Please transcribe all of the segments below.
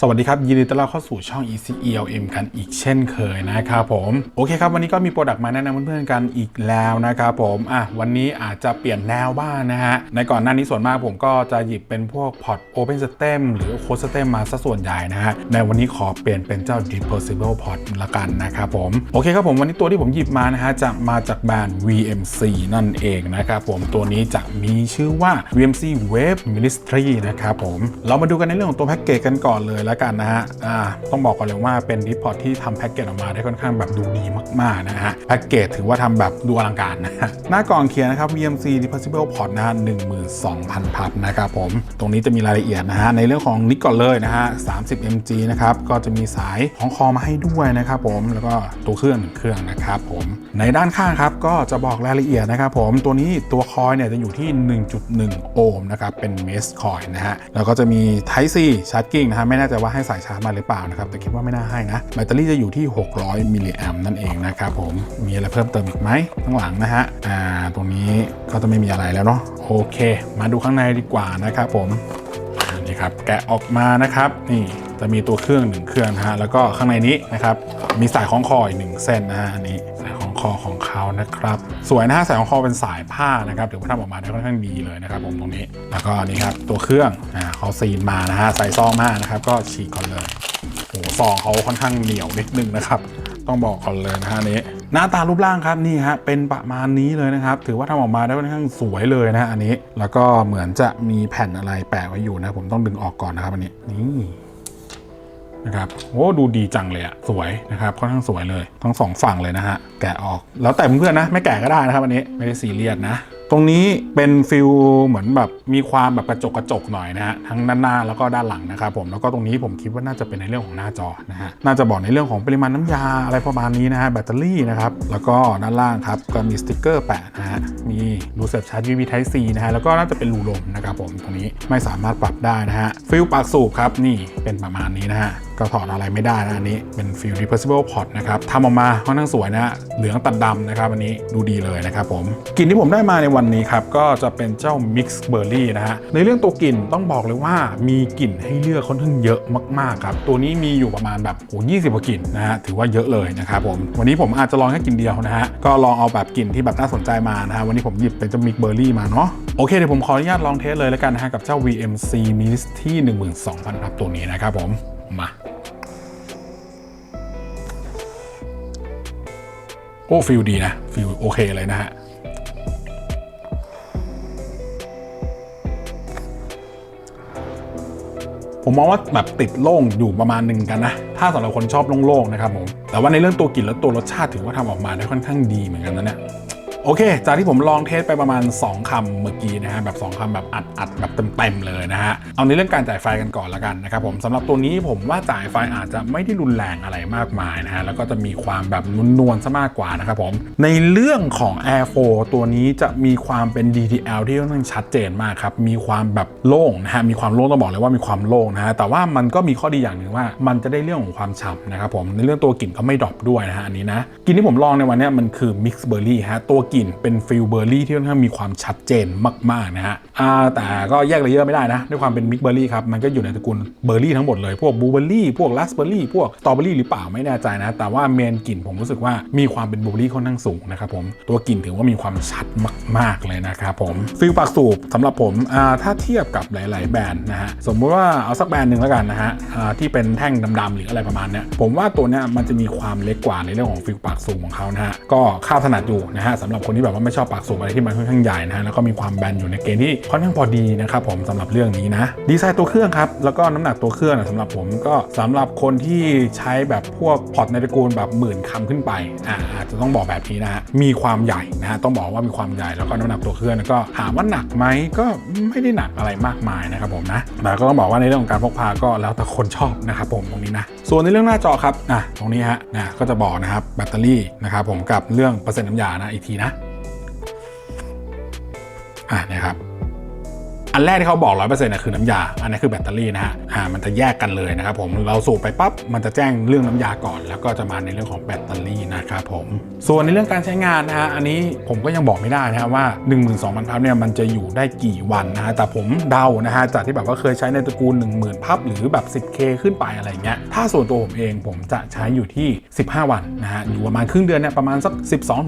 สวัสดีครับ ยินดีต้อนรับเข้าสู่ช่อง ECELM กันอีกเช่นเคยนะครับผม โอเคครับ วันนี้ก็มีโปรดักต์มาแนะนำเพื่อนๆกันอีกแล้วนะครับผมอะวันนี้อาจจะเปลี่ยนแนวบ้างนะฮะ ในก่อนหน้านี้ส่วนมากผมก็จะหยิบเป็นพวกพอร์ต Open System หรือ c o s e System มาซะส่วนใหญ่นะฮะ ในวันนี้ขอเปลี่ยนเป็นเจ้า Deposable Port ละกันนะครับผม โอเคครับผมวันนี้ตัวที่ผมหยิบมานะฮะจะมาจากแบรนด์ VMC นั่นเองนะครับผมตัวนี้จะมีชื่อว่า VMC Wave Ministry นะครับผมเรามาดูกันในเรื่องของตัวแพ็กเกจกันก่อนเลยแล้วกันนะฮะอ่าต้องบอกก่อนเลยว่าเป็นรีพอร์ตที่ทำแพ็กเกจออกมาได้ค่อนข้างแบบดูดีมากๆนะฮะแพ็กเกจถือว่าทำแบบดูอลังการนะฮะหน้ากล่องเขียนนะครับ VMC Deposable Port นะฮะ12,000 พับนะครับผม ตรงนี้จะมีรายละเอียดนะฮะในเรื่องของนิกก่อนเลยนะฮะ30 mg นะครับก็จะมีสายของคอมาให้ด้วยนะครับผมแล้วก็ตัวเครื่องหนึ่งเครื่องนะครับผมในด้านข้างครับก็จะบอกรายละเอียดนะครับผมตัวนี้ตัวคอยเนี่ยจะอยู่ที่ 1.1 โอห์มนะครับเป็นเมสคอยนะฮะแล้วก็จะมี Type C Charging นะฮะไม่แน่ใจว่าให้สายชาร์จมาหรือเปล่านะครับ แต่คิดว่าไม่น่าให้นะ แบตเตอรี่จะอยู่ที่ 600 มิลลิแอมนั่นเองนะครับผม มีอะไรเพิ่มเติมอีกไหมข้างหลังนะฮะ อ่า ตรงนี้ก็จะไม่มีอะไรแล้วเนาะ โอเค มาดูข้างในดีกว่านะครับผม นี่ครับ แกะออกมานะครับ นี่จะมีตัวเครื่องหนึ่งเครื่องนะฮะ แล้วก็ข้างในนี้นะครับ มีสายคล้องคออีกหนึ่งเส้นนะฮะ อันนี้ องคอของเขานะครับ สวยนะฮะสายคล้องคอเป็นสายผ้านะครับถือว่าทำออกมาได้ค่อนข้างดีเลยนะครับผมตรงนี้ แล้วก็นี่ครับตัวเครื่องอ่าเขาซีนมานะฮะใส่ซองมานะครับก็ฉีกก่อนเลยโอ้โหซองเขาค่อนข้างเหนียวนิดนึงนะครับต้องบอกก่อนเลยนะฮะนี้ หน้าตารูปร่างครับนี่ฮะเป็นประมาณนี้เลยนะครับ ถือว่าทำออกมาได้ค่อนข้างสวยเลยนะฮะอันนี้ แล้วก็เหมือนจะมีแผ่นอะไรแปะไว้อยู่นะ ผมต้องดึงออกก่อนนะครับอันนี้นี่ นะครับโอ้ดูดีจังเลยอะสวยนะครับค่อนข้างสวยเลย ทั้งสองฝั่งเลยนะฮะแกะออกแล้วแต่เพื่อนๆนะ ไม่แกะก็ได้นะครับอันนี้ไม่ได้ซีเรียสนะตรงนี้เป็นฟิลเหมือนแบบมีความแบบกระจกกระจกหน่อยนะฮะทั้งด้านหน้าแล้วก็ด้านหลังนะครับผมแล้วก็ตรงนี้ผมคิดว่าน่าจะเป็นในเรื่องของหน้าจอนะฮะน่าจะบอกในเรื่องของปริมาณน้ำยาอะไรประมาณนี้นะฮะแบตเตอรี่นะครับแล้วก็ด้านล่างครับก็มีสติกเกอร์แปะนะฮะมีรูเสียบชาร์จ USB Type C นะฮะแล้วก็น่าจะเป็นรูลมนะครับผมตรงนี้ไม่สามารถปรับได้นะฮะฟิลปากสูบครับนี่เป็นประมาณนี้นะฮะก็ถอดอะไรไม่ได้นะอันนี้เป็นฟิล reversible port นะครับทำออกมาค่อนข้างสวยนะฮะเหลืองตัดดำนะครับอันนี้ดูดีเลยนะครับผมกลิ่นที่ผมได้มาในวันนี้ครับก็จะเป็นเจ้า mix berry นะฮะในเรื่องตัวกลิ่นต้องบอกเลยว่ามีกลิ่นให้เลือกค่อนข้างเยอะมากๆครับตัวนี้มีอยู่ประมาณแบบโอ้ยี่สิบกว่ากลิ่นนะฮะถือว่าเยอะเลยนะครับผมวันนี้ผมอาจจะลองแค่กลิ่นเดียวนะฮะก็ลองเอาแบบกลิ่นที่แบบน่าสนใจมานะฮะวันนี้ผมหยิบเป็นเจ้า mix berry มาเนาะโอเคเดี๋ยวผมขออนุญาตลองเทสเลยแล้วกันนะฮะกับเจ้า VMC Mist ที่12,000ครับตัวนี้นะครับผมมา อ้ฟิลดีนะฟิลโอเคเลยนะฮะผมมองว่าแบบติดโล่งอยู่ประมาณหนึ่งกันนะ ถ้าสำหรับคนชอบโล่งๆนะครับผม แต่ว่าในเรื่องตัวกลิ่นและตัวรสชาติถือว่าทำออกมาได้ค่อนข้างดีเหมือนกันนะเนี่ย โอเค จากที่ผมลองเทสไปประมาณ 2คำเมื่อกี้นะฮะ แบบ 2คำแบบอัดอัดแบบเต็มๆเลยนะฮะ เอาในเรื่องการจ่ายไฟกันก่อนละกันนะครับผมสำหรับตัวนี้ผมว่าจ่ายไฟอาจจะไม่ได้รุนแรงอะไรมากมายนะฮะ แล้วก็จะมีความแบบนวลๆซะมากกว่านะครับผม ในเรื่องของ Air 4 ตัวนี้จะมีความเป็น DTL ที่ค่อนข้างชัดเจนมากครับ มีความแบบโล่งนะฮะ มีความโล่งต้องบอกเลยว่ามีความโล่งนะฮะ แต่ว่ามันก็มีข้อดีอย่างหนึ่งว่า มันจะได้เรื่องของความฉ่ำนะครับผม ในเรื่องตัวกลิ่นก็ไม่ดรอปด้วยนะฮะอันนี้นะกลิ่นที่ผมลองในวันนี้มันคือ Mix Berry ฮะตัวกลิ่นเป็นฟิลเบอร์รี่ที่ค่อนข้างมีความชัดเจนมากๆนะฮะแต่ก็แยกเลเยอร์ไม่ได้นะ ด้วยความเป็นมิกเบอร์รี่ครับมันก็อยู่ในตระกูลเบอร์รี่ทั้งหมดเลยพวกบลูเบอร์รี่พวกราสเบอร์รี่พวกสตรอเบอร์รี่หรือเปล่าไม่แน่ใจนะ แต่ว่าเมนกลิ่นผมรู้สึกว่ามีความเป็นบลูเบอร์รี่ค่อนข้างสูงนะครับผมตัวกลิ่นถือว่ามีความชัดมาก ๆเลยนะครับผมฟิลปากสูบสำหรับผมถ้าเทียบกับหลาย ๆ แบรนด์นะฮะสมมุติว่าเอาสักแบรนด์หนึ่งแล้วกันนะฮะที่เป็นแท่งดำๆหรืออะไรประมาณเนี้ยผมว่าตัวเนี้ยมันจะมีความเล็กกว่าในเรื่องของฟิลปากสูบของเขานะฮะก็ค่าถนัดอยู่นะฮะสำหรับคนที่แบบว่าไม่ชอบปากสูบอะไรที่มันค่อนข้างใหญ่นะฮะแล้วก็มีความแบนอยู่ในเกณฑ์ที่ค่อนข้างพอดีนะครับผมสำหรับเรื่องนี้นะดีไซน์ตัวเครื่องครับแล้วก็น้ำหนักตัวเครื่องนะสำหรับผมก็สำหรับคนที่ใช้แบบพวกพอร์ตในตระกูลแบบหมื่นคำขึ้นไปอ่าอาจจะต้องบอกแบบนี้นะฮะมีความใหญ่นะฮะต้องบอกว่ามีความใหญ่แล้วก็น้ำหนักตัวเครื่องก็ถามว่าหนักไหมก็ไม่ได้หนักอะไรมากมายนะครับผมนะแต่ก็ต้องบอกว่าในเรื่องของการพกพาก็แล้วแต่คนชอบนะครับผมตรงนี้นะส่วนในเรื่องหน้าจอครับอะตรงนี้ฮะนะก็จะบอกนะครับแบตเตอรี่นะครับผมกับเรื่องเปอร์เซ็นต์น้ำยานะอีกทีนะ อะนะครับ อันแรกที่เขาบอก100%นะคือน้ำยา อันนี้คือแบตเตอรี่นะฮะอ่ามันจะแยกกันเลยนะครับผมเราสูบไปปั๊บมันจะแจ้งเรื่องน้ำยาก่อน แล้วก็จะมาในเรื่องของแบตเตอรี่นะครับผมส่วนในเรื่องการใช้งานนะฮะอันนี้ผมก็ยังบอกไม่ได้นะฮะว่า 12,000พับเนี่ยมันจะอยู่ได้กี่วันนะฮะแต่ผมเดานะฮะจากที่แบบว่าเคยใช้ในตระกูล 10,000 พับหรือแบบ 10K ขึ้นไปอะไรเงี้ยถ้าส่วนตัวผมเองผมจะใช้อยู่ที่ 15 วันนะฮะอยู่ประมาณครึ่งเดือนเนี่ยประมาณสัก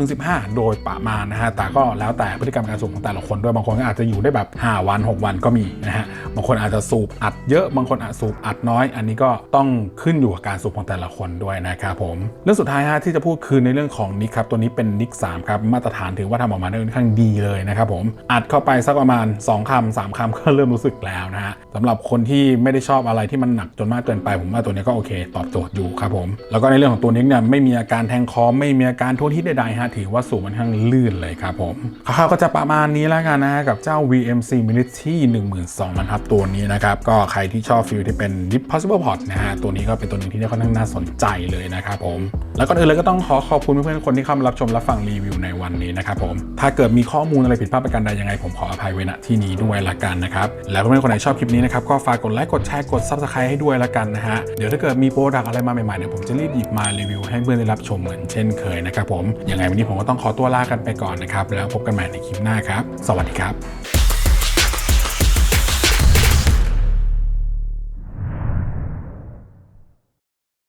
12-15 โดยประมาณนะฮะแต่ก็แล้วแต่พฤติกรรมการสูบของแต่ละคนด้วยบางคนก็อาจจะอยู่ได้แบบ 5 วัน 6วันก็มีนะฮะบางคนอาจจะสูบอัดเยอะบางคนอาจสูบอัดน้อย อันนี้ก็ต้องขึ้นอยู่กับการสูบของแต่ละคนด้วยนะครับผมเรื่องสุดท้ายฮะที่จะพูดคือในเรื่องของนิกครับตัวนี้เป็นนิก3ครับมาตรฐานถือว่าทำออกมาได้ค่อนข้างดีเลยนะครับผมอัดเข้าไปสักประมาณ 2คำ3คำก็เริ่มรู้สึกแล้วนะฮะสำหรับคนที่ไม่ได้ชอบอะไรที่มันหนักจนมากเกินไป ผมว่าตัวนี้ก็โอเค ตอบโจทย์อยู่ครับผมแล้วก็ในเรื่องของตัวนิกเนี่ยไม่มีอาการแทงคอไม่มีอาการทั่วที่ใดๆฮะถือว่าสูบมันค่อนข้างลื่นเลยครับผมคร่าวๆก็จะประมาณนี้แล้วกันนะฮะกับเจ้า VMC Minute ที่ 12,000ครับตัวนี้นะครับก็ใครที่ชอบฟิลที่เป็น Dip Possible Pod นะฮะตัวนี้ก็เป็นตัวหนึ่งที่ค่อนข้างน่าสนใจเลยนะครับผม แล้วก็อื่นเลยก็ต้องขอขอบคุณเพื่อนๆคนที่เข้ามารับชมรับฟังรีวิวในวันนี้นะครับผมถ้าเกิดมีข้อมูลอะไรผิดพลาดประการใดยังไงผมขออภัยไว้ณที่นี้ด้วยละกันนะครับแล้วเพื่อนๆคนไหนชอบคลิปนี้นะครับก็ฝากกดไลค์กดแชร์กด Subscribe ให้ด้วยละกันนะฮะเดี๋ยวถ้าเกิดมีโปรดักอะไรมาใหม่ๆเนี่ยผมจะรีบหยิบมารีวิวให้เพื่อนได้รับชมเหมือนเช่นเคยนะครับผมยังไงวันนี้ผมก็ต้องขอตัวลากันไปก่อนนะครับแล้วพบกันใหม่ในคลิปหน้าครับ สวัสดีครับ